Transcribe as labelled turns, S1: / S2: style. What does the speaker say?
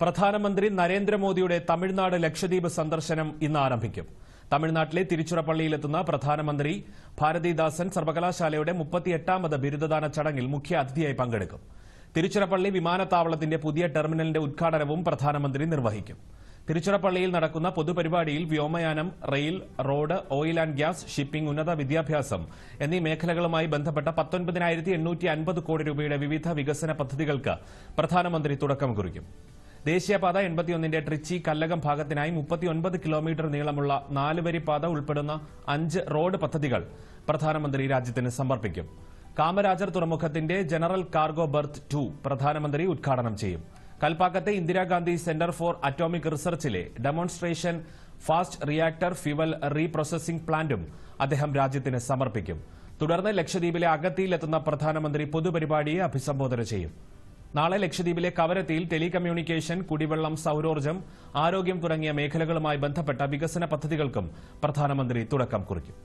S1: പ്രധാനമന്ത്രി നരേന്ദ്രമോദിയുടെ തമിഴ്നാട് ലക്ഷദ്വീപ് സന്ദർശനം ഇന്ന് ആരംഭിക്കും. തമിഴ്നാട്ടിലെ തിരുച്ചിറപ്പള്ളിയിലെത്തുന്ന പ്രധാനമന്ത്രി ഭാരതിദാസൻ സർവകലാശാലയുടെ മുപ്പത്തിയെട്ടാമത് ബിരുദദാന ചടങ്ങിൽ മുഖ്യ അതിഥിയായി പങ്കെടുക്കും. തിരുച്ചിറപ്പള്ളി വിമാനത്താവളത്തിന്റെ പുതിയ ടെർമിനലിന്റെ ഉദ്ഘാടനവും പ്രധാനമന്ത്രി നിർവഹിക്കും. തിരുച്ചിറപ്പള്ളിയിൽ നടക്കുന്ന പൊതുപരിപാടിയിൽ വ്യോമയാനം rail road oil and gas shipping ഉന്നത വിദ്യാഭ്യാസം എന്നീ മേഖലകളുമായി ബന്ധപ്പെട്ട പത്തൊൻപതിനായിരത്തി കോടി രൂപയുടെ വിവിധ വികസന പദ്ധതികൾക്ക് പ്രധാനമന്ത്രി തുടക്കം കുറിക്കും. ദേശീയപാത എൺപത്തിയൊന്നിന്റെ ട്രിച്ചി കല്ലകം ഭാഗത്തിനായി മുപ്പത്തിയൊൻപത് കിലോമീറ്റർ നീളമുള്ള നാലുവരി പാത ഉൾപ്പെടുന്ന അഞ്ച് റോഡ് പദ്ധതികൾ പ്രധാനമന്ത്രി രാജ്യത്തിന് സമർപ്പിക്കും. കാമരാജർ തുറമുഖത്തിന്റെ ജനറൽ കാർഗോ ബർത്ത് ടു പ്രധാനമന്ത്രി ഉദ്ഘാടനം ചെയ്യും. കൽപ്പാക്കത്തെ Indira Gandhi centre for atomic റിസർച്ചിലെ demonstration fast reactor fuel reprocessing പ്ലാന്റും അദ്ദേഹം രാജ്യത്തിന് സമർപ്പിക്കും. തുടർന്ന് ലക്ഷദ്വീപിലെ അഗത്തിയിലെത്തുന്ന പ്രധാനമന്ത്രി പൊതുപരിപാടിയെ അഭിസംബോധന ചെയ്യും. നാളെ ലക്ഷദ്വീപിലെ കവരത്തിയിൽ ടെലികമ്മ്യൂണിക്കേഷൻ കുടിവെള്ളം സൌരോർജം ആരോഗ്യം തുടങ്ങിയ മേഖലകളുമായി ബന്ധപ്പെട്ട വികസന പദ്ധതികൾക്കും പ്രധാനമന്ത്രി തുടക്കം കുറിക്കും.